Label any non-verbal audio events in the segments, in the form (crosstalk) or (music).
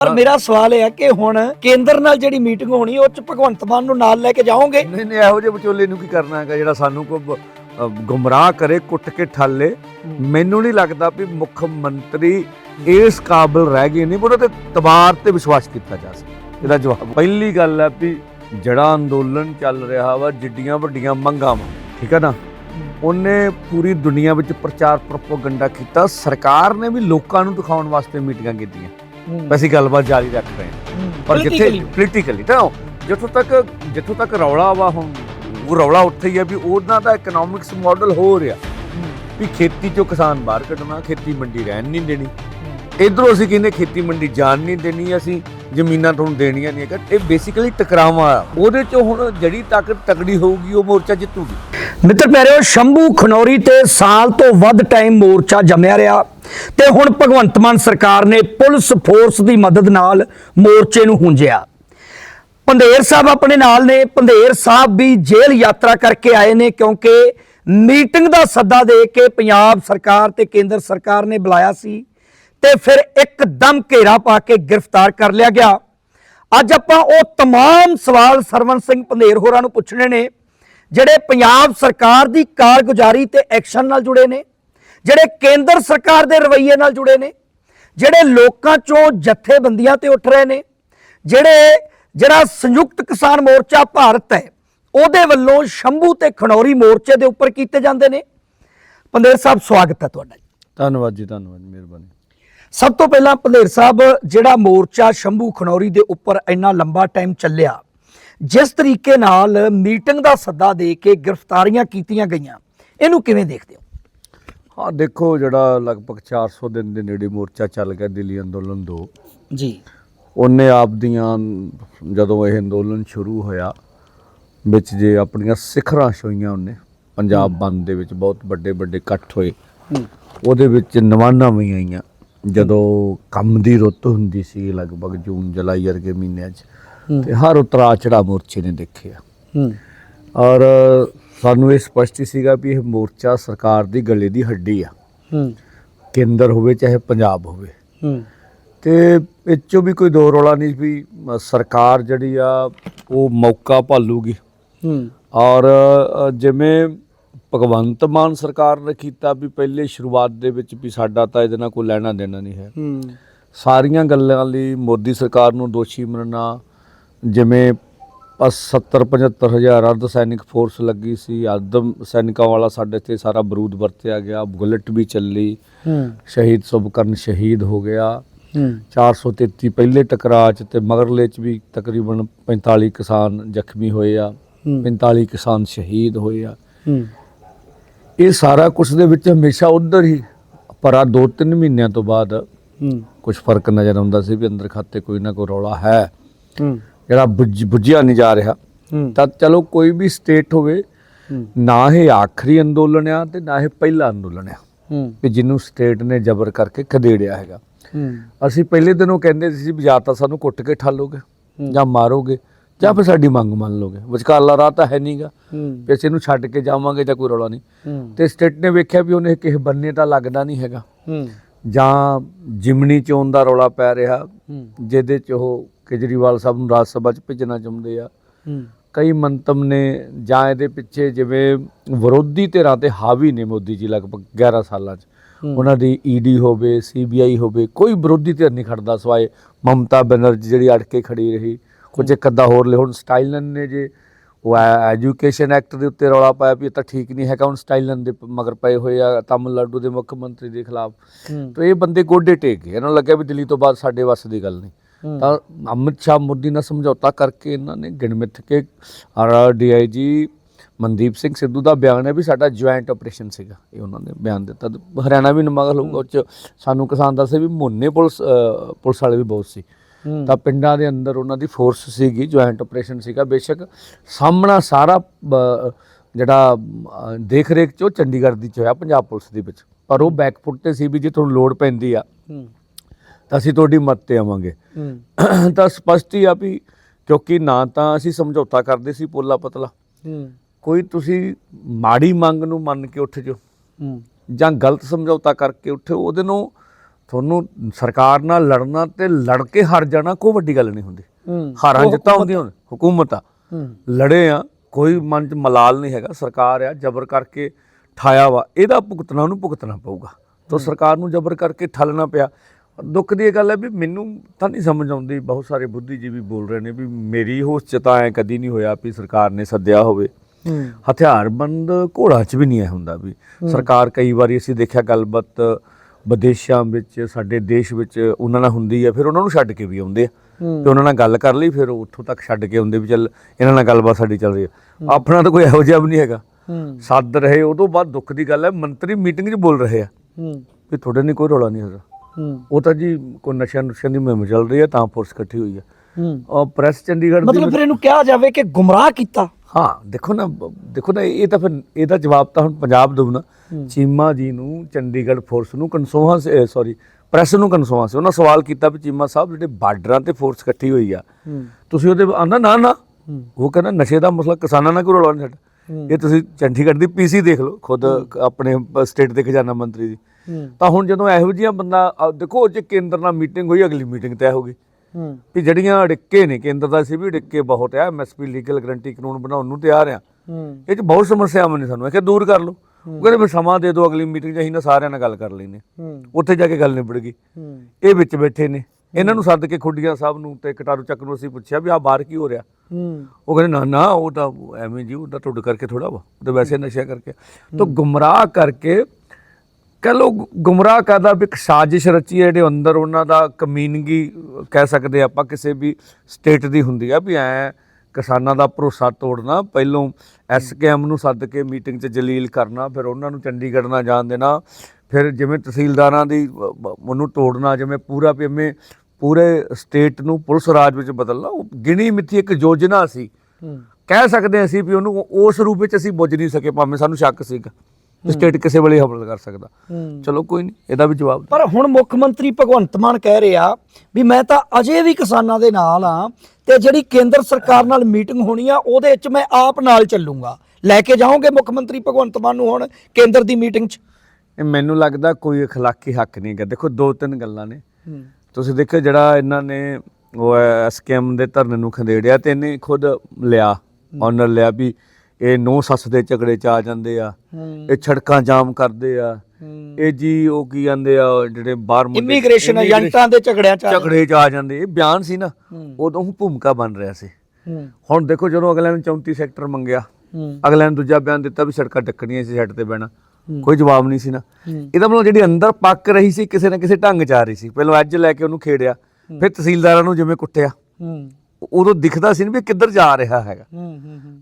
ਪਰ ਮੇਰਾ ਸਵਾਲ ਇਹ ਹੈ ਕਿ ਹੁਣ ਕੇਂਦਰ ਨਾਲ ਜਿਹੜੀ ਮੀਟਿੰਗ ਹੋਣੀ ਉਹ ਚ ਭਗਵੰਤ ਮਾਨ ਨੂੰ ਨਾਲ ਲੈ ਕੇ ਜਾਓਗੇ? ਨਹੀਂ ਨਹੀਂ ਇਹੋ ਜਿਹੇ ਵਿਚੋਲੇ ਨੂੰ ਕੀ ਕਰਨਾ ਹੈਗਾ ਜਿਹੜਾ ਸਾਨੂੰ ਕੋ ਗੁੰਮਰਾਹ ਕਰੇ ਕੁੱਟ ਕੇ ਠਾਲੇ ਮੈਨੂੰ ਨਹੀਂ ਲੱਗਦਾ ਵੀ ਮੁੱਖ ਮੰਤਰੀ ਇਸ ਕਾਬਿਲ ਰਹਿ ਗਏ ਨਹੀਂ ਉਹਨਾਂ ਤੇ ਤਬਾਰ ਤੇ ਵਿਸ਼ਵਾਸ ਕੀਤਾ ਜਾ ਸਕਦਾ ਇਹਦਾ ਜਵਾਬ ਪਹਿਲੀ ਗੱਲ ਹੈ ਵੀ ਜਿਹੜਾ ਅੰਦੋਲਨ ਚੱਲ ਰਿਹਾ ਵਾ ਜਿੱਡੀਆਂ ਵੱਡੀਆਂ ਮੰਗਾਂ ਵਾ ਠੀਕ ਹੈ ਨਾ? ਉਹਨੇ ਪੂਰੀ ਦੁਨੀਆ ਵਿੱਚ ਪ੍ਰਚਾਰ ਪ੍ਰੋਪਗੈਂਡਾ ਕੀਤਾ। ਸਰਕਾਰ ਨੇ ਵੀ ਲੋਕਾਂ ਨੂੰ ਦਿਖਾਉਣ ਵਾਸਤੇ ਮੀਟਿੰਗਾਂ ਕੀਤੀਆਂ। ਅਸੀਂ ਗੱਲਬਾਤ ਜਾਰੀ ਰੱਖ ਰਹੇ ਹਾਂ। ਪਰ ਜਿੱਥੇ। ਪੋਲੀਟੀਕਲੀ ਤਾਂ ਜਿੱਥੋਂ ਤੱਕ ਜਿੱਥੋਂ ਤੱਕ ਰੌਲਾ ਵਾ ਹੁਣ ਉਹ ਰੌਲਾ ਉੱਥੇ ਹੀ ਆ ਵੀ ਉਹਨਾਂ ਦਾ ਇਕਨੋਮਿਕਸ ਮਾਡਲ ਹੋ ਰਿਹਾ। ਵੀ ਖੇਤੀ ਚੋਂ ਕਿਸਾਨ ਬਾਹਰ ਕੱਢਣਾ ਖੇਤੀ ਮੰਡੀ ਰਹਿਣ ਨਹੀਂ ਦੇਣੀ। ਇਧਰੋਂ ਅਸੀਂ ਕਹਿੰਦੇ ਖੇਤੀ ਮੰਡੀ ਜਾਣ ਨਹੀਂ ਦੇਣੀ ਅਸੀਂ ਜ਼ਮੀਨਾਂ ਤੁਹਾਨੂੰ ਦੇਣੀਆਂ ਨਹੀਂ ਹੈਗਾ ਇਹ ਬੇਸਿਕਲੀ ਟਕਰਾਵਾ ਉਹਦੇ ਚੋਂ ਹੁਣ ਜਿਹੜੀ ਤਾਕਤ ਤਕੜੀ ਹੋਊਗੀ ਉਹ ਮੋਰਚਾ ਜਿੱਤੂਗੀ। ਮਿੱਤਰ ਪਿਆਰਿਓ ਸ਼ੰਭੂ ਖਨੌਰੀ ਤੇ ਸਾਲ ਤੋਂ ਵੱਧ ਟਾਈਮ ਮੋਰਚਾ ਜੰਮਿਆ ਰਿਹਾ। ਤੇ ਹੁਣ ਭਗਵੰਤ ਮਾਨ ਸਰਕਾਰ ਨੇ ਪੁਲਿਸ ਫੋਰਸ ਦੀ ਮਦਦ ਨਾਲ ਮੋਰਚੇ ਨੂੰ ਹੁੰਜਿਆ ਪੰਧੇਰ ਸਾਹਿਬ ਆਪਣੇ ਨਾਲ ਨੇ ਪੰਧੇਰ ਸਾਹਿਬ ਵੀ ਜੇਲ੍ਹ ਯਾਤਰਾ ਕਰਕੇ ਆਏ ਨੇ ਕਿਉਂਕਿ ਮੀਟਿੰਗ ਦਾ ਸੱਦਾ ਦੇ ਕੇ ਪੰਜਾਬ ਸਰਕਾਰ ਤੇ ਕੇਂਦਰ ਸਰਕਾਰ ਨੇ ਬੁਲਾਇਆ ਸੀ ਤੇ ਫਿਰ ਇੱਕਦਮ ਘੇਰਾ ਪਾ ਕੇ ਗ੍ਰਿਫਤਾਰ ਕਰ ਲਿਆ ਗਿਆ ਅੱਜ ਆਪਾਂ ਉਹ तमाम ਸਵਾਲ ਸਰਵਨ ਸਿੰਘ ਪੰਧੇਰ ਹੋਰਾਂ ਨੂੰ ਪੁੱਛਣੇ ਨੇ ਜਿਹੜੇ ਪੰਜਾਬ ਸਰਕਾਰ ਦੀ ਕਾਰਗੁਜ਼ਾਰੀ ਤੇ ਐਕਸ਼ਨ ਨਾਲ ਜੁੜੇ ਨੇ ਜਿਹੜੇ ਕੇਂਦਰ ਸਰਕਾਰ ਦੇ ਰਵੱਈਏ ਨਾਲ ਜੁੜੇ ਨੇ ਜਿਹੜੇ ਲੋਕਾਂ ਚੋਂ ਜਥੇਬੰਦੀਆਂ ਤੇ ਉੱਠ ਰਹੇ ਨੇ ਜਿਹੜੇ ਜਿਹੜਾ ਸੰਯੁਕਤ ਕਿਸਾਨ ਮੋਰਚਾ ਭਾਰਤ ਹੈ ਉਹਦੇ ਵੱਲੋਂ ਸ਼ੰਭੂ ਤੇ ਖਣੌਰੀ ਮੋਰਚੇ ਦੇ ਉੱਪਰ ਕੀਤੇ ਜਾਂਦੇ ਨੇ। ਪੰਦੇਰ ਸਾਹਿਬ ਸਵਾਗਤ ਹੈ ਤੁਹਾਡਾ ਜੀ। ਧੰਨਵਾਦ ਜੀ ਧੰਨਵਾਦ ਮਿਹਰਬਾਨੀ। ਸਭ ਤੋਂ ਪਹਿਲਾਂ ਪੰਦੇਰ ਸਾਹਿਬ ਜਿਹੜਾ ਮੋਰਚਾ ਸ਼ੰਭੂ ਖਣੌਰੀ ਦੇ ਉੱਪਰ ਇੰਨਾ ਲੰਬਾ ਟਾਈਮ ਚੱਲਿਆ ਜਿਸ ਤਰੀਕੇ ਨਾਲ ਮੀਟਿੰਗ ਦਾ ਸੱਦਾ ਦੇ ਕੇ ਗ੍ਰਿਫਤਾਰੀਆਂ ਕੀਤੀਆਂ ਗਈਆਂ ਇਹਨੂੰ ਕਿਵੇਂ ਦੇਖਦੇ ਹੋ? ਹਾਂ ਦੇਖੋ ਜਿਹੜਾ ਲਗਭਗ 400 ਦਿਨ ਦੇ ਨੇੜੇ ਮੋਰਚਾ ਚੱਲ ਗਿਆ ਦਿੱਲੀ ਅੰਦੋਲਨ 2 ਜੀ। ਉਹਨੇ ਆਪ ਦੀਆਂ ਜਦੋਂ ਇਹ ਅੰਦੋਲਨ ਸ਼ੁਰੂ ਹੋਇਆ ਵਿੱਚ ਜੇ ਆਪਣੀਆਂ ਸਿਖਰਾਂ ਛੋਈਆਂ ਉਹਨੇ ਪੰਜਾਬ ਬੰਦ ਦੇ ਵਿੱਚ ਬਹੁਤ ਵੱਡੇ ਵੱਡੇ ਇਕੱਠ ਹੋਏ। ਉਹਦੇ ਵਿੱਚ ਨਵਾਨਾਂ ਵੀ ਆਈਆਂ। ਜਦੋਂ ਕੰਮ ਦੀ ਰੁੱਤ ਹੁੰਦੀ ਸੀ ਲਗਭਗ ਜੂਨ ਜੁਲਾਈ ਵਰਗੇ ਮਹੀਨਿਆਂ 'ਚ ਤੇ ਹਰ ਉਤਰਾ ਚੜਾ ਮੋਰਚੇ ਨੇ ਦੇਖਿਆ ਔਰ ਸਾਨੂੰ ਇਹ ਸਪਸ਼ਟ ਹੀ ਸੀਗਾ ਵੀ ਇਹ ਮੋਰਚਾ ਸਰਕਾਰ ਦੀ ਗਲੇ ਦੀ ਹੱਡੀ ਆ। ਹੂੰ। ਕੇਂਦਰ ਹੋਵੇ ਚਾਹੇ ਪੰਜਾਬ ਹੋਵੇ। ਹੂੰ। ਤੇ ਇਹ 'ਚੋਂ ਵੀ ਕੋਈ ਦੋ ਰੌਲਾ ਨਹੀਂ ਵੀ ਸਰਕਾਰ ਜਿਹੜੀ ਆ ਉਹ ਮੌਕਾ ਭਾਲੂਗੀ। ਹੂੰ। ਔਰ ਜਿਵੇਂ ਭਗਵੰਤ ਮਾਨ ਸਰਕਾਰ ਨੇ ਕੀਤਾ ਵੀ ਪਹਿਲੇ ਸ਼ੁਰੂਆਤ ਦੇ ਵਿੱਚ ਵੀ ਸਾਡਾ ਤਾਂ ਇਹਦੇ ਨਾਲ ਕੋਈ ਲੈਣਾ ਦੇਣਾ ਨਹੀਂ ਹੈ। ਹੂੰ। ਸਾਰੀਆਂ ਗੱਲਾਂ ਲਈ ਮੋਦੀ ਸਰਕਾਰ ਨੂੰ ਦੋਸ਼ੀ ਮੰਨਣਾ ਜਿਵੇਂ 70 75 ਹਜ਼ਾਰ ਅਰਧ ਸੈਨਿਕ ਫੋਰਸ ਲੱਗੀ ਸੀ। ਅਰਧ ਸੈਨਿਕਾਂ ਵਾਲਾ ਸਾਡੇ ਤੇ ਸਾਰਾ ਬਰੂਦ ਵਰਤਿਆ ਗਿਆ। ਬੁਲਟ ਵੀ ਚੱਲੀ। ਹੂੰ। ਸ਼ਹੀਦ ਸੁਭਕਰਨ ਸ਼ਹੀਦ ਹੋ ਗਿਆ। ਹੂੰ। 433 ਪਹਿਲੇ ਟਕਰਾਅ 'ਚ ਤੇ ਮਗਰਲੇ 'ਚ ਵੀ ਤਕਰੀਬਨ 45 ਕਿਸਾਨ ਜ਼ਖਮੀ ਹੋਏ ਆ। ਹੂੰ। 45 ਕਿਸਾਨ ਸ਼ਹੀਦ ਹੋਏ ਆ। ਇਹ ਸਾਰਾ ਕੁਝ ਦੇ ਵਿੱਚ ਹਮੇਸ਼ਾ ਉਧਰ ਹੀ। ਪਰ ਆ ਦੋ ਤਿੰਨ ਮਹੀਨਿਆਂ ਤੋਂ ਬਾਅਦ ਹੂੰ। ਕੁਝ ਫ਼ਰਕ ਨਜ਼ਰ ਆਉਂਦਾ ਸੀ ਵੀ ਅੰਦਰ ਖਾਤੇ ਕੋਈ ਨਾ ਕੋਈ ਰੌਲਾ ਹੈ। ਹੂੰ। ਜਿਹੜਾ ਬੁੱਝ- ਬੁੱਝਿਆ ਨਹੀਂ ਜਾ ਰਿਹਾ। ਤਾਂ ਚਲੋ ਕੋਈ ਵੀ ਸਟੇਟ ਹੋਵੇ ਨਾ ਇਹ ਆਖਰੀ ਅੰਦੋਲਨ ਆ ਤੇ ਨਾ ਇਹ ਪਹਿਲਾ ਅੰਦੋਲਨ ਆ। ਵੀ ਜਿਹਨੂੰ ਸਟੇਟ ਨੇ ਜ਼ਬਰ ਕਰਕੇ ਖਦੇੜਿਆ ਹੈਗਾ। ਅਸੀਂ ਪਹਿਲੇ ਦਿਨੋਂ ਕਹਿੰਦੇ ਸੀ ਵੀ ਜਾਂ ਤਾਂ ਸਾਨੂੰ ਕੁੱਟ ਕੇ ਠਾਲੋਗੇ ਜਾਂ ਮਾਰੋਗੇ ਜਾਂ ਫਿਰ ਸਾਡੀ ਮੰਗ ਮੰਨ ਲੋਗੇ। ਵਿਚਕਾਰਲਾ ਰਾਹ ਤਾਂ ਹੈ ਨਹੀਂਗਾ ਵੀ ਅਸੀਂ ਇਹਨੂੰ ਛੱਡ ਕੇ ਜਾਵਾਂਗੇ ਜਾਂ ਕੋਈ ਰੌਲਾ ਨਹੀਂ। ਤੇ ਸਟੇਟ ਨੇ ਵੇਖਿਆ ਵੀ ਉਹਨੇ ਕਿਸੇ ਬੰਨੇ ਤਾਂ ਲੱਗਦਾ ਨਹੀਂ ਹੈਗਾ। ਜਾਂ ਜਿਮਣੀ ਚੋਣ ਦਾ ਰੌਲਾ ਪੈ ਰਿਹਾ ਜਿਹਦੇ ਚ ਉਹ ਕੇਜਰੀਵਾਲ ਸਾਹਿਬ ਨੂੰ ਰਾਜ ਸਭਾ ਚ ਭੇਜਣਾ ਚਾਹੁੰਦੇ ਆ। ਕਈ ਮੰਤਮ ਨੇ ਜਾਂ ਇਹਦੇ ਪਿੱਛੇ ਜਿਵੇਂ ਵਿਰੋਧੀ ਧਿਰਾਂ ਤੇ ਹਾਵੀ ਨੇ ਮੋਦੀ ਜੀ ਲਗਭਗ 11 ਸਾਲਾਂ 'ਚ। ਉਹਨਾਂ ਦੀ ਈਡੀ ਹੋਵੇ ਸੀਬੀਆਈ ਹੋਵੇ ਕੋਈ ਵਿਰੋਧੀ ਧਿਰ ਨਹੀਂ ਖੜਦਾ ਸਵਾਏ। ਮਮਤਾ ਬੈਨਰਜੀ ਜਿਹੜੀ ਅੜ ਕੇ ਖੜੀ ਰਹੀ ਕੁਝ ਇੱਕ ਅੱਧਾ ਹੋਰ ਲੈ ਹੁਣ ਸਟਾਈਲਨ ਨੇ ਜੇ ਉਹ ਐਜੂਕੇਸ਼ਨ ਐਕਟ ਦੇ ਉੱਤੇ ਰੌਲਾ ਪਾਇਆ ਵੀ ਇਹ ਤਾਂ ਠੀਕ ਨਹੀਂ ਹੈਗਾ ਹੁਣ ਸਟਾਈਲਨ ਦੇ ਮਗਰ ਪਏ ਹੋਏ ਆ ਤਾਮਿਲਨਾਡੂ ਦੇ ਮੁੱਖ ਮੰਤਰੀ ਦੇ ਖਿਲਾਫ। ਤਾਂ ਇਹ ਬੰਦੇ ਗੋਡੇ ਟੇਕ ਗਏ। ਇਹਨਾਂ ਨੂੰ ਲੱਗਿਆ ਵੀ ਦਿੱਲੀ ਤੋਂ ਬਾਅਦ ਸਾਡੇ ਵੱਸ ਦੀ ਗੱਲ ਨਹੀਂ। ਤਾਂ ਅਮਿਤ ਸ਼ਾਹ ਮੋਦੀ ਨਾਲ ਸਮਝੌਤਾ ਕਰਕੇ ਇਹਨਾਂ ਨੇ ਗਿਣਮਿੱਥ ਕੇ ਆਰ ਡੀਆਈਜੀ ਮਨਦੀਪ ਸਿੰਘ ਸਿੱਧੂ ਦਾ ਬਿਆਨ ਹੈ ਵੀ ਸਾਡਾ ਜੁਆਇੰਟ ਆਪਰੇਸ਼ਨ ਸੀਗਾ। ਇਹ ਉਹਨਾਂ ਨੇ ਬਿਆਨ ਦਿੱਤਾ। ਹਰਿਆਣਾ ਵੀ ਨਮਗਲ ਹੋਊਗਾ ਉਹ 'ਚ ਸਾਨੂੰ ਕਿਸਾਨ ਦੱਸੇ ਵੀ ਮੁੰਨੇ ਪੁਲਿਸ ਪੁਲਿਸ ਵਾਲੇ ਵੀ ਬਹੁਤ ਸੀ। ਤਾਂ ਪਿੰਡਾਂ ਦੇ ਅੰਦਰ ਉਹਨਾਂ ਦੀ ਫੋਰਸ ਸੀਗੀ ਜੁਆਇੰਟ ਆਪਰੇਸ਼ਨ ਸੀਗਾ। ਬੇਸ਼ੱਕ ਸਾਹਮਣਾ ਸਾਰਾ ਜਿਹੜਾ ਦੇਖ ਰੇਖ ਚ ਚੰਡੀਗੜ੍ਹ ਦੀ ਚ ਹੋਇਆ ਪੰਜਾਬ ਪੁਲਿਸ ਦੇ ਵਿੱਚ। ਪਰ ਉਹ ਬੈਕਫੁੱਟ ਤੇ ਸੀ ਵੀ ਜੇ ਤੁਹਾਨੂੰ ਲੋੜ ਪੈਂਦੀ ਆ ਤਾਂ ਅਸੀਂ ਤੁਹਾਡੀ ਮਦਦ ਤੇ ਆਵਾਂਗੇ। (clears throat) ਤਾਂ ਸਪਸ਼ਟ ਹੀ ਆ ਵੀ ਕਿਉਂਕਿ ਨਾ ਤਾਂ ਅਸੀਂ ਸਮਝੌਤਾ ਕਰਦੇ ਸੀ ਪੋਲਾ ਪਤਲਾ। ਕੋਈ ਤੁਸੀਂ ਮਾੜੀ ਮੰਗ ਨੂੰ ਮੰਨ ਕੇ ਉੱਠ ਜਾਓ। ਜਾਂ ਗਲਤ ਸਮਝੌਤਾ ਕਰਕੇ ਉੱਠੇ ਉਹਦੇ ਨੂੰ ਤੁਹਾਨੂੰ ਸਰਕਾਰ ਨਾਲ ਲੜਨਾ ਤੇ ਲੜ ਕੇ ਹਾਰ ਜਾਣਾ ਕੋਈ ਵੱਡੀ ਗੱਲ ਨਹੀਂ ਹੁੰਦੀ। ਹਾਰਾਂ ਜਿੱਤਾਂ ਹੁੰਦੀਆਂ ਹਕੂਮਤ ਆ। ਲੜੇ ਆ ਕੋਈ ਮਨ ਚ ਮਲਾਲ ਨਹੀਂ ਹੈਗਾ ਸਰਕਾਰ ਆ ਜ਼ਬਰ ਕਰਕੇ ਠਾਇਆ ਵਾ ਇਹਦਾ ਭੁਗਤਣਾ ਉਹਨੂੰ ਭੁਗਤਣਾ ਪਊਗਾ। ਤਾਂ ਸਰਕਾਰ ਨੂੰ ਜ਼ਬਰ ਕਰਕੇ ਠੱਲਣਾ ਪਿਆ। ਦੁੱਖ ਦੀ ਇਹ ਗੱਲ ਹੈ ਵੀ ਮੈਨੂੰ ਤਾਂ ਨਹੀਂ ਸਮਝ ਆਉਂਦੀ ਬਹੁਤ ਸਾਰੇ ਬੁੱਧੀਜੀਵੀ ਬੋਲ ਰਹੇ ਨੇ ਵੀ ਮੇਰੀ ਹੋਸ਼ ਚ ਤਾਂ ਐ ਕਦੀ ਨਹੀਂ ਹੋਇਆ ਵੀ ਸਰਕਾਰ ਨੇ ਸੱਦਿਆ ਹੋਵੇ। ਹਥਿਆਰਬੰਦ ਘੋੜਾ ਚ ਵੀ ਨਹੀਂ ਐ ਹੁੰਦਾ ਵੀ। ਸਰਕਾਰ ਕਈ ਵਾਰੀ ਅਸੀਂ ਦੇਖਿਆ ਗੱਲਬਾਤ ਵਿਦੇਸ਼ਾਂ ਵਿੱਚ ਸਾਡੇ ਦੇਸ਼ ਵਿੱਚ ਉਹਨਾਂ ਨਾਲ ਹੁੰਦੀ ਹੈ ਫਿਰ ਉਹਨਾਂ ਨੂੰ ਛੱਡ ਕੇ ਵੀ ਆਉਂਦੇ ਆ। ਤੇ ਉਹਨਾਂ ਨਾਲ ਗੱਲ ਕਰ ਲਈ ਫਿਰ ਉੱਥੋਂ ਤੱਕ ਛੱਡ ਕੇ ਆਉਂਦੇ ਵੀ ਚੱਲ ਇਹਨਾਂ ਨਾਲ ਗੱਲਬਾਤ ਸਾਡੀ ਚੱਲ ਰਹੀ ਹੈ। ਆਪਣਾ ਤਾਂ ਕੋਈ ਇਹੋ ਜਿਹਾ ਵੀ ਨਹੀਂ ਹੈਗਾ। ਸੱਦ ਰਹੇ ਉਹ ਤੋਂ ਬਾਅਦ ਦੁੱਖ ਦੀ ਗੱਲ ਹੈ ਮੰਤਰੀ ਮੀਟਿੰਗ 'ਚ ਬੋਲ ਰਹੇ ਆ। ਵੀ ਤੁਹਾਡੇ ਨਹੀਂ ਕੋਈ ਰੌਲਾ ਨਹੀਂ ਹੈਗਾ। ਉਹ ਤਾਂ ਜੀ ਕੋਈ ਨਸ਼ਿਆਂ ਨੁਸ਼ਿਆਂ ਦੀ ਮੁਹਿੰਮ ਚੱਲ ਰਹੀ ਹੈ ਤਾਂ ਫੋਰਸ ਇਕੱਠੀ ਹੋਈ ਹੈ। ਔਰ ਪ੍ਰੈਸ ਚੰਡੀਗੜ੍ਹ ਦੀ ਮਤਲਬ ਫਿਰ ਇਹਨੂੰ ਕਿਹਾ ਜਾਵੇ ਕਿ ਗੁੰਮਰਾਹ ਕੀਤਾ। ਹਾਂ ਦੇਖੋ ਨਾ ਦੇਖੋ ਨਾ ਇਹ ਤਾਂ ਫਿਰ ਇਹਦਾ ਜਵਾਬ ਤਾਂ ਹੁਣ ਪੰਜਾਬ ਦਊ ਨਾ। ਚੀਮਾ ਜੀ ਨੂੰ ਚੰਡੀਗੜ੍ਹ ਫੋਰਸ ਨੂੰ ਕਨਸੋਹਾਂ ਸੌਰੀ ਪ੍ਰੈਸ ਨੂੰ ਕਨਸੋਹਾਂ ਸੀ ਉਹਨਾਂ ਸਵਾਲ ਕੀਤਾ ਵੀ ਚੀਮਾ ਸਾਹਿਬ ਜਿਹੜੇ ਬਾਰਡਰਾਂ ਤੇ ਫੋਰਸ ਇਕੱਠੀ ਹੋਈ ਆ ਤੁਸੀਂ ਉਹਦੇ ਆਂਦਾ ਨਾ ਨਾ। ਉਹ ਕਹਿੰਦਾ ਨਸ਼ੇ ਦਾ ਮਸਲਾ ਕਿਸਾਨਾਂ ਨਾਲ ਕੋਈ ਰੌਲਾ ਨਹੀਂ ਸਾਡਾ। ਇਹ ਤੁਸੀਂ ਚੰਡੀਗੜ੍ਹ ਦੀ ਪੀਸੀ ਦੇਖ ਲਓ ਖੁਦ ਆਪਣੇ ਸਟੇਟ ਦੇ ਖਜ਼ਾਨਾ ਮੰਤਰੀ ਦੀ। ਤਾਂ ਹੁਣ ਜਦੋਂ ਇਹੋ ਜਿਹਾ ਬੰਦਾ ਦੇਖੋ ਜੇ ਕੇਂਦਰ ਨਾਲ ਮੀਟਿੰਗ ਹੋਈ ਅਗਲੀ ਮੀਟਿੰਗ ਤੈਅ ਹੋ ਗਈ। ਵੀ ਜਿਹੜੀਆਂ ਅੜਿੱਕੇ ਨੇ ਕੇਂਦਰ ਦਾ ਸੀ ਵੀ ਅੜਿੱਕੇ ਬਹੁਤ ਆ ਐਮਐਸਪੀ ਲੀਗਲ ਗਰੰਟੀ ਕਾਨੂੰਨ ਬਣਾਉਣ ਨੂੰ ਤਿਆਰ ਆ। ਇਹ ਚ ਬਹੁਤ ਸਮੱਸਿਆਵਾਂ ਨੇ ਸਾਨੂੰ ਇਹ ਕਿ ਦੂਰ ਕਰ ਲਓ। ਉਹ ਕਹਿੰਦੇ ਫਿਰ ਸਮਾਂ ਦੇ ਦਿਓ ਅਗਲੀ ਮੀਟਿੰਗ 'ਚ ਅਸੀਂ ਨਾ ਸਾਰਿਆਂ ਨਾਲ ਗੱਲ ਕਰ ਲੈਨੇ ਉੱਥੇ ਜਾ ਕੇ ਗੱਲ ਨਿਬੜ ਗਈ। ਇਹ ਵਿੱਚ ਬੈਠੇ ਨੇ। ਇਹਨਾਂ ਨੂੰ ਸੱਦ ਕੇ ਖੁੱਡੀਆਂ ਸਾਹਿਬ ਨੂੰ ਤੇ ਕਟਾਰੂ ਚੱਕ ਨੂੰ ਅਸੀਂ ਪੁੱਛਿਆ ਵੀ ਆਹ ਬਾਹਰ ਕੀ ਹੋ ਰਿਹਾ। ਉਹ ਕਹਿੰਦੇ ਨਾ ਨਾ ਉਹ ਤਾਂ ਐਵੇਂ ਜੀ ਉਹ ਤਾਂ ਟੁੱਟ ਕਰਕੇ ਥੋੜਾ ਵਾ। ਉਹ ਤਾਂ ਵੈਸੇ ਨਸ਼ਾ ਕਰਕੇ। ਤਾਂ ਗੁੰਮਰਾਹ ਕਰਕੇ ਕਹ ਲੋ ਗੁੰਮਰਾਹ ਕਰਦਾ ਵੀ ਇੱਕ ਸਾਜ਼ਿਸ਼ ਰਚੀ ਹੈ ਜਿਹੜੇ ਅੰਦਰ ਉਹਨਾਂ ਦਾ ਕਮੀਨਗੀ ਕਹਿ ਸਕਦੇ ਆਪਾਂ ਕਿਸੇ ਵੀ ਸਟੇਟ ਦੀ ਹੁੰਦੀ ਆ ਵੀ ਐ ਕਿਸਾਨਾਂ ਦਾ ਭਰੋਸਾ ਤੋੜਨਾ ਪਹਿਲੋਂ ਐਸਕੇਐਮ ਨੂੰ ਸੱਦ ਕੇ ਮੀਟਿੰਗ 'ਚ ਜਲੀਲ ਕਰਨਾ ਫਿਰ ਉਹਨਾਂ ਨੂੰ ਚੰਡੀਗੜ੍ਹ ਨਾ ਜਾਣ ਦੇਣਾ ਫਿਰ ਜਿਵੇਂ ਤਹਿਸੀਲਦਾਰਾਂ ਦੀ ਉਹਨੂੰ ਤੋੜਨਾ ਜਿਵੇਂ ਪੂਰਾ ਪਿਵੇਂ ਪੂਰੇ ਸਟੇਟ ਨੂੰ ਪੁਲਿਸ ਰਾਜ ਵਿੱਚ ਬਦਲਣਾ ਉਹ ਗਿਣੀ ਮਿੱਥੀ ਇੱਕ ਯੋਜਨਾ ਸੀ। ਕਹਿ ਸਕਦੇ ਅਸੀਂ ਵੀ ਉਹਨੂੰ ਉਸ ਰੂਪ ਵਿੱਚ ਅਸੀਂ ਬੁੱਝ ਨਹੀਂ ਸਕੇ ਭਾਵੇਂ ਸਾਨੂੰ ਸ਼ੱਕ ਸੀਗਾ। ਕਿ ਸਟੇਟ ਕਿਸੇ ਵੇਲੇ ਹਮਲਾ ਕਰ ਸਕਦਾ ਹੂੰ ਚਲੋ ਕੋਈ ਨਹੀਂ ਇਹਦਾ ਵੀ ਜਵਾਬ ਪਰ ਹੁਣ ਮੁੱਖ ਮੰਤਰੀ ਭਗਵੰਤ ਮਾਨ ਕਹਿ ਰਿਹਾ ਵੀ ਮੈਂ ਤਾਂ ਅਜੇ ਵੀ ਕਿਸਾਨਾਂ ਦੇ ਨਾਲ ਆ ਤੇ ਜਿਹੜੀ ਕੇਂਦਰ ਸਰਕਾਰ ਨਾਲ ਮੀਟਿੰਗ ਹੋਣੀ ਆ ਉਹਦੇ ਵਿੱਚ ਮੈਂ ਆਪ ਨਾਲ ਚੱਲੂੰਗਾ ਲੈ ਕੇ ਜਾਓਗੇ ਮੁੱਖ ਮੰਤਰੀ ਭਗਵੰਤ ਮਾਨ ਨੂੰ ਹੁਣ ਕੇਂਦਰ ਦੀ ਮੀਟਿੰਗ 'ਚ ਇਹ ਮੈਨੂੰ ਲੱਗਦਾ ਕੋਈ اخلاقی ਹੱਕ ਨਹੀਂ ਹੈਗਾ ਦੇਖੋ ਦੋ ਤਿੰਨ ਗੱਲਾਂ ਨੇ ਹੂੰ ਤੁਸੀਂ ਦੇਖੋ ਜਿਹੜਾ ਇਹਨਾਂ ਨੇ ਉਹ ਐਸਕੇਐਮ ਦੇ ਧਰਨੇ ਨੂੰ ਖੰਡੇੜਿਆ ਤੇ ਇਹਨੇ ਖੁਦ ਲਿਆ ਆਨਰ ਲਿਆ ਵੀ ਇਹ ਨੌ ਸੱਸ ਦੇ ਝਗੜੇ ਚ ਆ ਜਾਂਦੇ ਆ ਇਹ ਛੜਕਾਂ ਜਾਮ ਕਰਦੇ ਆ ਇਹ ਜੀ ਉਹ ਕੀ ਕਹਿੰਦੇ ਆ ਜਿਹੜੇ ਬਾਹਰ ਮੁੰਡੇ- ਇਮੀਗ੍ਰੇਸ਼ਨ ਏਜੰਟਾਂ ਦੇ ਝਗੜਿਆਂ 'ਚ ਝਗੜੇ ਚ ਆ ਜਾਂਦੇ ਇਹ ਬਿਆਨ ਸੀ ਨਾ ਉਦੋਂ ਉਹ ਭੂਮਿਕਾ ਬਣ ਰਿਹਾ ਸੀ। ਹੁਣ ਦੇਖੋ ਜਦੋਂ ਅਗਲੇ ਨੇ 34 ਸੈਕਟਰ ਮੰਗਿਆ ਹੂੰ। ਅਗਲੇ ਨੇ ਦੂਜਾ ਬਿਆਨ ਦਿੱਤਾ ਵੀ ਸੜਕਾਂ ਟੱਕਣੀਆਂ ਸੀ ਛੱਡ ਤੇ ਬਹਿਣਾ। ਕੋਈ ਜਵਾਬ ਨਹੀਂ ਸੀ ਨਾ। ਇਹਦਾ ਮਤਲਬ ਜਿਹੜੀ ਅੰਦਰ ਪੱਕ ਰਹੀ ਸੀ ਕਿਸੇ ਨਾ ਕਿਸੇ ਢੰਗ ਚ ਆ ਰਹੀ ਸੀ। ਪਹਿਲਾਂ ਅੱਜ ਲੈ ਕੇ ਉਹਨੂੰ ਖੇੜਿਆ ਫਿਰ ਤਹਿਸੀਲਦਾਰਾਂ ਨੂੰ ਜਿਵੇਂ ਕੁੱਟਿਆ। ਉਦੋਂ ਦਿਖਦਾ ਸੀ ਨਾ ਵੀ ਕਿੱਧਰ ਜਾ ਰਿਹਾ ਹੈਗਾ।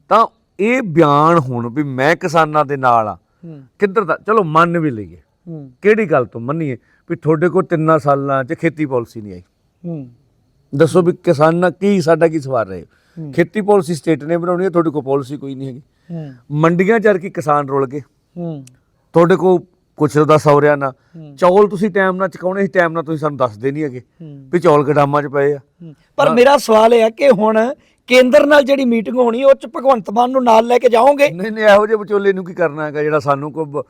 ਤਾਂ ਇਹ ਬਿਆਨ ਹੁਣ ਵੀ ਮੈਂ ਕਿਸਾਨਾਂ ਦੇ ਨਾਲ ਆ। ਕਿੱਧਰ ਦਾ? ਚਲੋ ਮੰਨ ਵੀ ਲਈਏ। ਕਿਹੜੀ ਗੱਲ ਤੋਂ ਮੰਨੀਏ? ਵੀ ਤੁਹਾਡੇ ਕੋਲ ਤਿੰਨਾਂ ਸਾਲਾਂ 'ਚ ਖੇਤੀ ਪਾਲਿਸੀ ਨਹੀਂ ਆਈ। ਦੱਸੋ ਵੀ ਕਿਸਾਨਾਂ ਕੀ ਸਾਡਾ ਕੀ ਸਵਾਰ ਰਹੇ? ਖੇਤੀ ਪਾਲਿਸੀ ਸਟੇਟ ਨੇ ਬਣਾਉਣੀ ਹੈ ਤੁਹਾਡੇ ਕੋਲ ਪਾਲਿਸੀ ਕੋਈ ਨਹੀਂ ਹੈਗੀ। ਮੰਡੀਆਂ 'ਚ ਯਾਰ ਕੀ ਕਿਸਾਨ ਰੁਲ ਗਏ। ਤੁਹਾਡੇ ਕੋਲ ਕੁਛ ਉਹਦਾ ਸੌਰਿਆ ਨਾ। ਚੌਲ ਤੁਸੀਂ ਟਾਈਮ ਨਾਲ ਚਕਾਉਣੇ ਸੀ ਟਾਈਮ ਨਾਲ ਤੁਸੀਂ ਸਾਨੂੰ ਦੱਸਦੇ ਨਹੀਂ ਹੈਗੇ। ਵੀ ਚੌਲ ਗਡਾਮਾਂ 'ਚ ਪਏ ਆ। ਪਰ ਮੇਰਾ ਸਵਾਲ ਇਹ ਹੈ ਕਿ ਹੁਣ ਕੇਂਦਰ ਨਾਲ ਜਿਹੜੀ ਮੀਟਿੰਗ ਹੋਣੀ ਉਹ ਚ ਭਗਵੰਤ ਮਾਨ ਨੂੰ ਨਾਲ ਲੈ ਕੇ ਜਾਓਗੇ? ਨਹੀਂ ਨਹੀਂ ਇਹੋ ਜਿਹੇ ਵਿਚੋਲੇ ਨੂੰ ਕੀ ਕਰਨਾ ਹੈਗਾ ਜਿਹੜਾ ਸਾਨੂੰ ਕੋ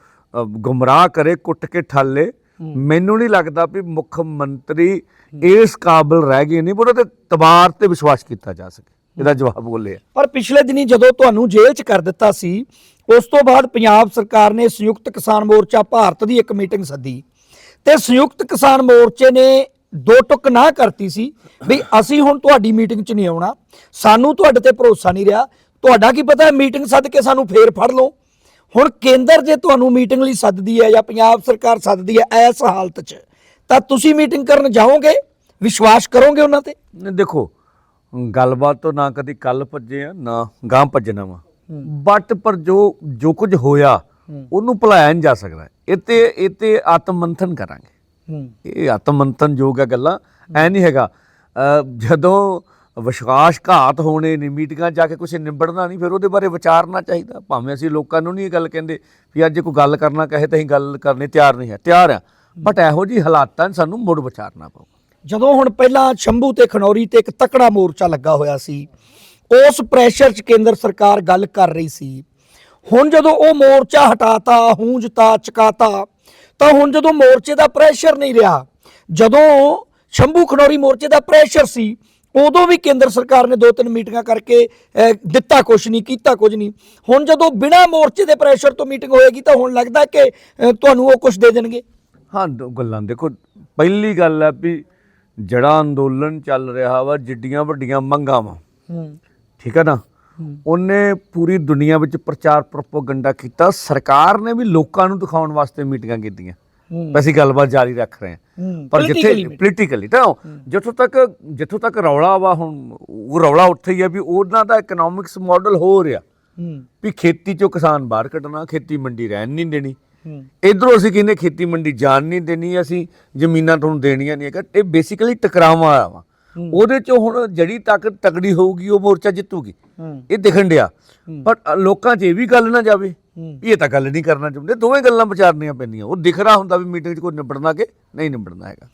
ਗੁੰਮਰਾਹ ਕਰੇ ਕੁੱਟ ਕੇ ਠੱਲੇ? ਮੈਨੂੰ ਨਹੀਂ ਲੱਗਦਾ ਵੀ ਮੁੱਖ ਮੰਤਰੀ ਇਸ ਕਾਬਿਲ ਰਹਿ ਗਏ ਨਹੀਂ ਉਹਨਾਂ ਤੇ ਤਬਾਰ ਤੇ ਵਿਸ਼ਵਾਸ ਕੀਤਾ ਜਾ ਸਕੇ। ਇਹਦਾ ਜਵਾਬ ਬੋਲੇ ਪਰ ਪਿਛਲੇ ਦਿਨੀ ਜਦੋਂ ਤੁਹਾਨੂੰ ਜੇਲ੍ਹ 'ਚ ਕਰ ਦਿੱਤਾ ਸੀ ਉਸ ਤੋਂ ਬਾਅਦ ਪੰਜਾਬ ਸਰਕਾਰ ਨੇ ਸੰਯੁਕਤ ਕਿਸਾਨ ਮੋਰਚਾ ਭਾਰਤ ਦੀ ਇੱਕ ਮੀਟਿੰਗ ਸੱਦੀ। ਤੇ ਸੰਯੁਕਤ ਕਿਸਾਨ ਮੋਰਚੇ ਨੇ ਦੋ ਟੁਕ ਨਾ ਕਰਤੀ ਸੀ ਵੀ ਅਸੀਂ ਹੁਣ ਤੁਹਾਡੀ ਮੀਟਿੰਗ 'ਚ ਨਹੀਂ ਆਉਣਾ। ਸਾਨੂੰ ਤੁਹਾਡੇ ਤੇ ਭਰੋਸਾ ਨਹੀਂ ਰਿਹਾ। ਤੁਹਾਡਾ ਕੀ ਪਤਾ ਮੀਟਿੰਗ ਸੱਦ ਕੇ ਸਾਨੂੰ ਫੇਰ ਫੜ ਲਓ। ਹੁਣ ਕੇਂਦਰ ਜੇ ਤੁਹਾਨੂੰ ਮੀਟਿੰਗ ਲਈ ਸੱਦਦੀ ਹੈ ਜਾਂ ਪੰਜਾਬ ਸਰਕਾਰ ਸੱਦਦੀ ਹੈ ਇਸ ਹਾਲਤ 'ਚ ਤਾਂ ਤੁਸੀਂ ਮੀਟਿੰਗ ਕਰਨ ਜਾਓਗੇ? ਵਿਸ਼ਵਾਸ ਕਰੋਗੇ ਉਹਨਾਂ ਤੇ? ਦੇਖੋ ਗੱਲਬਾਤ ਤੋਂ ਨਾ ਕਦੀ ਕੱਲ ਭੱਜੇ ਆ ਨਾ ਗਾਂ ਭੱਜਣਾ ਵਾ। ਬਟ ਪਰ ਜੋ ਜੋ ਕੁਝ ਹੋਇਆ ਉਹਨੂੰ ਭੁਲਾਇਆ ਨਹੀਂ ਜਾ ਸਕਦਾ। ਇਹ ਤੇ ਇਹ ਤੇ ਆਤਮ ਮੰਥਨ ਕਰਾਂਗੇ। ਇਹ ਆਤਮ ਮੰਥਨ ਯੋਗ ਹੈ ਗੱਲਾਂ ਐ ਨਹੀਂ ਹੈਗਾ। ਅ, ਜਦੋਂ ਵਿਸ਼ਵਾਸਘਾਤ ਹੋਣੇ ਨੇ ਮੀਟਿੰਗਾਂ 'ਚ ਜਾ ਕੇ ਕੁਝ ਨਿਬੜਨਾ ਨਹੀਂ ਫਿਰ ਉਹਦੇ ਬਾਰੇ ਵਿਚਾਰਨਾ ਚਾਹੀਦਾ। ਭਾਵੇਂ ਅਸੀਂ ਲੋਕਾਂ ਨੂੰ ਨਹੀਂ ਇਹ ਗੱਲ ਕਹਿੰਦੇ ਵੀ ਅੱਜ ਕੋਈ ਗੱਲ ਕਰਨਾ ਕਹੇ ਤਾਂ ਅਸੀਂ ਗੱਲ ਕਰਨੇ ਤਿਆਰ ਨਹੀਂ ਹੈ। ਤਿਆਰ ਆ। ਬਟ ਇਹੋ ਜੀ ਹਾਲਾਤਾਂ ਸਾਨੂੰ ਮੁੜ ਵਿਚਾਰਨਾ ਪਊਗਾ। ਜਦੋਂ ਹੁਣ ਪਹਿਲਾਂ ਸ਼ੰਭੂ ਤੇ ਖਨੌਰੀ ਤੇ ਇੱਕ ਤਕੜਾ ਮੋਰਚਾ ਲੱਗਾ ਹੋਇਆ ਸੀ ਉਸ ਪ੍ਰੈਸ਼ਰ 'ਚ ਕੇਂਦਰ ਸਰਕਾਰ ਗੱਲ ਕਰ ਰਹੀ ਸੀ। ਹੁਣ ਜਦੋਂ ਉਹ ਮੋਰਚਾ ਹਟਾਤਾ ਹੂੰਜਤਾ ਚਕਾਤਾ ਤਾਂ ਹੁਣ ਜਦੋਂ ਮੋਰਚੇ ਦਾ ਪ੍ਰੈਸ਼ਰ ਨਹੀਂ ਰਿਹਾ ਜਦੋਂ ਸ਼ੰਭੂ ਖਨੌਰੀ ਮੋਰਚੇ ਦਾ ਪ੍ਰੈਸ਼ਰ ਸੀ ਉਦੋਂ ਵੀ ਕੇਂਦਰ ਸਰਕਾਰ ਨੇ ਦੋ ਤਿੰਨ ਮੀਟਿੰਗਾਂ ਕਰਕੇ ਦਿੱਤਾ ਕੁਝ ਨਹੀਂ ਕੀਤਾ ਕੁਝ ਨਹੀਂ। ਹੁਣ ਜਦੋਂ ਬਿਨਾ ਮੋਰਚੇ ਦੇ ਪ੍ਰੈਸ਼ਰ ਤੋਂ ਮੀਟਿੰਗ ਹੋਏਗੀ ਤਾਂ ਹੁਣ ਲੱਗਦਾ ਕਿ ਤੁਹਾਨੂੰ ਉਹ ਕੁਝ ਦੇ ਦੇਣਗੇ। ਹਾਂ ਗੱਲਾਂ ਦੇਖੋ ਪਹਿਲੀ ਗੱਲ ਹੈ ਵੀ ਜਿਹੜਾ ਅੰਦੋਲਨ ਚੱਲ ਰਿਹਾ ਵਾ ਜਿੱਡੀਆਂ ਵੱਡੀਆਂ ਮੰਗਾਂ ਵਾ। ਹੂੰ। ਠੀਕ ਹੈ ਨਾ? ਉਹਨੇ ਪੂਰੀ ਦੁਨੀਆ ਵਿੱਚ ਪ੍ਰਚਾਰ ਪ੍ਰੋਪਗੈਂਡਾ ਕੀਤਾ। ਸਰਕਾਰ ਨੇ ਵੀ ਲੋਕਾਂ ਨੂੰ ਦਿਖਾਉਣ ਵਾਸਤੇ ਮੀਟਿੰਗਾਂ ਕੀਤੀਆਂ। ਅਸੀਂ ਗੱਲਬਾਤ ਜਾਰੀ ਰੱਖ ਰਹੇ ਹਾਂ। ਪਰ ਜਿੱਥੇ। ਪੋਲੀਟੀਕਲੀ ਤਾਂ ਜਿੱਥੋਂ ਤੱਕ ਜਿੱਥੋਂ ਤੱਕ ਰੌਲਾ ਵਾ ਹੁਣ ਉਹ ਰੌਲਾ ਉੱਥੇ ਹੀ ਆ ਵੀ ਉਹਨਾਂ ਦਾ ਇਕਨੋਮਿਕਸ ਮਾਡਲ ਹੋ ਰਿਹਾ। ਵੀ ਖੇਤੀ ਚੋਂ ਕਿਸਾਨ ਬਾਹਰ ਕੱਢਣਾ ਖੇਤੀ ਮੰਡੀ ਰਹਿਣ ਨਹੀਂ ਦੇਣੀ। ਇਧਰੋਂ ਅਸੀਂ ਕਹਿੰਦੇ ਖੇਤੀ ਮੰਡੀ ਜਾਣ ਨਹੀਂ ਦੇਣੀ ਅਸੀਂ ਜ਼ਮੀਨਾਂ ਤੁਹਾਨੂੰ ਦੇਣੀਆਂ ਨਹੀਂ ਹੈਗਾ ਇਹ ਬੇਸਿਕਲੀ ਟਕਰਾਵਾਂ ਆ ਵਾ। ਉਹਦੇ ਚ ਹੁਣ ਜਿਹੜੀ ਤਾਕਤ ਤਗੜੀ ਹੋਊਗੀ ਉਹ ਮੋਰਚਾ ਜਿੱਤੂਗੀ। ਇਹ ਦਿਖਣ ਡਿਆ। ਪਰ ਲੋਕਾਂ 'ਚ ਇਹ ਵੀ ਗੱਲ ਨਾ ਜਾਵੇ। ਇਹ ਤਾਂ ਗੱਲ ਨਹੀਂ ਕਰਨਾ ਚਾਹੁੰਦੇ। ਦੋਵੇਂ ਗੱਲਾਂ ਵਿਚਾਰਨੀਆਂ ਪੈਂਦੀਆਂ। ਉਹ ਦਿਖ ਰਿਹਾ ਹੁੰਦਾ ਵੀ ਮੀਟਿੰਗ 'ਚ ਕੋਈ ਨਿਬੜਨਾ ਕਿ ਨਹੀਂ ਨਿਬੜਨਾ ਹੈਗਾ।